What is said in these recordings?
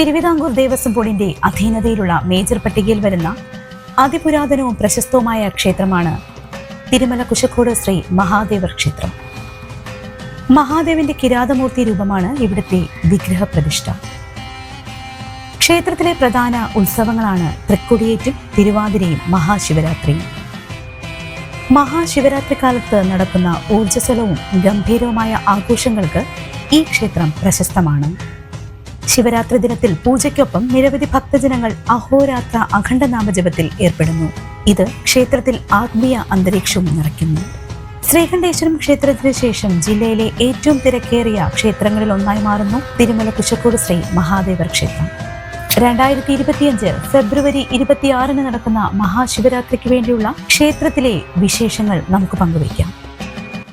തിരുവിതാംകൂർ ദേവസ്വം ബോർഡിന്റെ അധീനതയിലുള്ള മേജർ പട്ടികയിൽ വരുന്ന അതിപുരാതനവും പ്രശസ്തവുമായ ക്ഷേത്രമാണ് തിരുമല കുശക്കോട് ശ്രീ മഹാദേവർ ക്ഷേത്രം. മഹാദേവന്റെ കിരാതമൂർത്തി രൂപമാണ് ഇവിടുത്തെ വിഗ്രഹ പ്രതിഷ്ഠ ക്ഷേത്രത്തിലെ പ്രധാന ഉത്സവങ്ങളാണ് തൃക്കൊടിയേറ്റും തിരുവാതിരയും മഹാശിവരാത്രിയും. മഹാശിവരാത്രി കാലത്ത് നടക്കുന്ന ഊർജസ്വലവും ഗംഭീരവുമായ ആഘോഷങ്ങൾക്ക് ഈ ക്ഷേത്രം പ്രശസ്തമാണ്. ശിവരാത്രി ദിനത്തിൽ പൂജയ്ക്കൊപ്പം നിരവധി ഭക്തജനങ്ങൾ അഹോരാത്ര അഖണ്ഡനാമജപത്തിൽ ഏർപ്പെടുന്നു. ഇത് ക്ഷേത്രത്തിൽ ആത്മീയ അന്തരീക്ഷവും നിറയ്ക്കുന്നു. ശ്രീകണ്ഠേശ്വരം ക്ഷേത്രത്തിന് ശേഷം ജില്ലയിലെ ഏറ്റവും തിരക്കേറിയ ക്ഷേത്രങ്ങളിൽ ഒന്നായി മാറുന്നു തിരുമല കുശക്കോട് ശ്രീ മഹാദേവർ ക്ഷേത്രം. രണ്ടായിരത്തി ഇരുപത്തിയഞ്ച് ഫെബ്രുവരി ഇരുപത്തിയാറിന് നടക്കുന്ന മഹാശിവരാത്രിക്ക് വേണ്ടിയുള്ള ക്ഷേത്രത്തിലെ വിശേഷങ്ങൾ നമുക്ക് പങ്കുവയ്ക്കാം.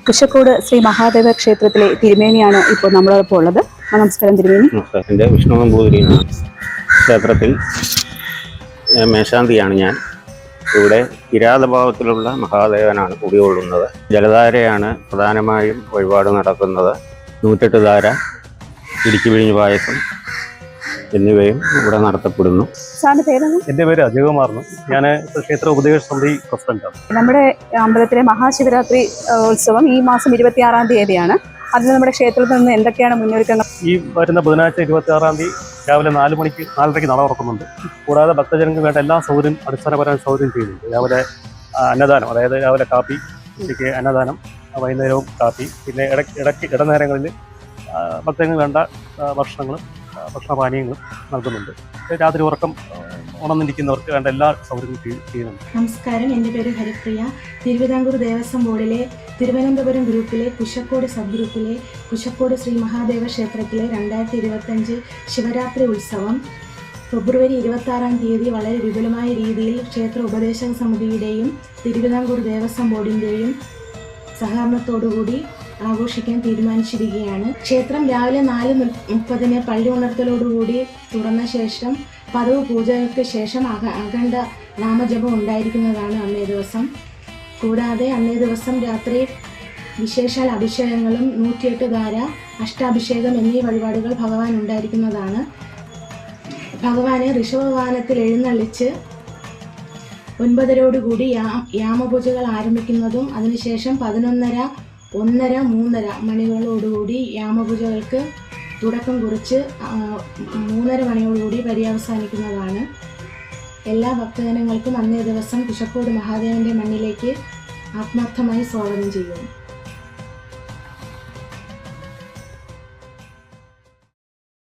കുശക്കോട് ശ്രീ മഹാദേവ ക്ഷേത്രത്തിലെ തിരുമേനിയാണ് ഇപ്പോൾ നമ്മളോടൊപ്പം ഉള്ളത്. നമസ്കാരം തിരുമേനി. എന്റെ വിഷ്ണു നമ്പൂതിരിയാണ് ക്ഷേത്രത്തിൽ മേശാന്തിയാണ് ഞാൻ. ഇവിടെ കിരാതഭാവത്തിലുള്ള മഹാദേവനാണ് കുടികൊള്ളുന്നത്. ജലധാരയാണ് പ്രധാനമായും വഴിപാട് നടക്കുന്നത്. നൂറ്റെട്ട് ധാര ഇടുക്കി വിഴിഞ്ഞ് പായസം എന്നിവയും ഇവിടെ നടത്തപ്പെടുന്നു. എന്റെ പേര് അജയകുമാർ ഞാൻ ക്ഷേത്ര ഉപദേശ സമിതി പ്രസിഡന്റാണ്. നമ്മുടെ അമ്പലത്തിലെ മഹാശിവരാത്രി ഉത്സവം ഈ മാസം ഇരുപത്തിയാറാം തീയതിയാണ്. അതിന് നമ്മുടെ ക്ഷേത്രത്തിൽ നിന്ന് എന്തൊക്കെയാണ് മുന്നൊരുക്കങ്ങൾ? ഈ വരുന്ന ബുധനാഴ്ച ഇരുപത്തി ആറാം തീയതി രാവിലെ നാല് മണിക്ക് നാലരയ്ക്ക് നട തുറക്കുന്നുണ്ട്. കൂടാതെ ഭക്തജനങ്ങൾക്ക് വേണ്ട എല്ലാ സൗകര്യം അടിസ്ഥാനപരമായ സൗകര്യം ചെയ്യുന്നുണ്ട്. രാവിലെ അന്നദാനം അതായത് രാവിലെ കാപ്പി ഉച്ചയ്ക്ക് അന്നദാനം വൈകുന്നേരവും കാപ്പി പിന്നെ ഇടയ്ക്ക് ഇടയ്ക്ക് ഇടനേരങ്ങളിൽ ഭക്തജനങ്ങൾക്ക് വേണ്ട ഭക്ഷണങ്ങളും ഭക്ഷണപാനീയങ്ങളും നൽകുന്നുണ്ട്. രാത്രി ഉറക്കം ഉണർന്നിരിക്കുന്നവർക്ക് വേണ്ട എല്ലാ സൗകര്യങ്ങളും ചെയ്യ- ചെയ്യുന്നുണ്ട് നമസ്കാരം. എന്റെ പേര് ഹരിപ്രിയ. തിരുവിതാംകൂർ ദേവസ്വം ബോർഡിലെ തിരുവനന്തപുരം ഗ്രൂപ്പിലെ കുശക്കോട് സബ് ഗ്രൂപ്പിലെ കുശക്കോട് ശ്രീ മഹാദേവ ക്ഷേത്രത്തിലെ രണ്ടായിരത്തി ഇരുപത്തഞ്ച് ശിവരാത്രി ഉത്സവം ഫെബ്രുവരി ഇരുപത്തി ആറാം തീയതി വളരെ വിപുലമായ രീതിയിൽ ക്ഷേത്ര ഉപദേശക സമിതിയുടെയും തിരുവിതാംകൂർ ദേവസ്വം ബോർഡിന്റെയും സഹകരണത്തോടുകൂടി ആഘോഷിക്കാൻ തീരുമാനിച്ചിരിക്കുകയാണ്. ക്ഷേത്രം രാവിലെ നാല് മുപ്പതിന് പള്ളി ഉണർത്തലോടുകൂടി തുറന്ന ശേഷം പതിവ് പൂജകൾക്ക് ശേഷം അഖ അഖണ്ഡ നാമജപം ഉണ്ടായിരിക്കുന്നതാണ് അന്നേ ദിവസം. കൂടാതെ അന്നേ ദിവസം രാത്രി വിശേഷാൽ അഭിഷേകങ്ങളും നൂറ്റിയെട്ട് ധാര അഷ്ടാഭിഷേകം എന്നീ വഴിപാടുകൾ ഭഗവാൻ ഉണ്ടായിരിക്കുന്നതാണ്. ഭഗവാനെ ഋഷഭവാനത്തിൽ എഴുന്നള്ളിച്ച് ഒൻപതരോടുകൂടി യാ യാമപൂജകൾ ആരംഭിക്കുന്നതും അതിനുശേഷം പതിനൊന്നര ഒന്നര മൂന്നര മണികളോടുകൂടി യാമപൂജകൾക്ക് തുടക്കം കുറിച്ച് മൂന്നര മണിയോടുകൂടി പര്യവസാനിക്കുന്നതാണ് എല്ലാ ഭക്തജനങ്ങൾക്കും അന്നേ ദിവസം കുശക്കോട് മഹാദേവന്റെ മണ്ണിലേക്ക് ആത്മാർത്ഥമായി സ്വാഗതം ചെയ്യുന്നു.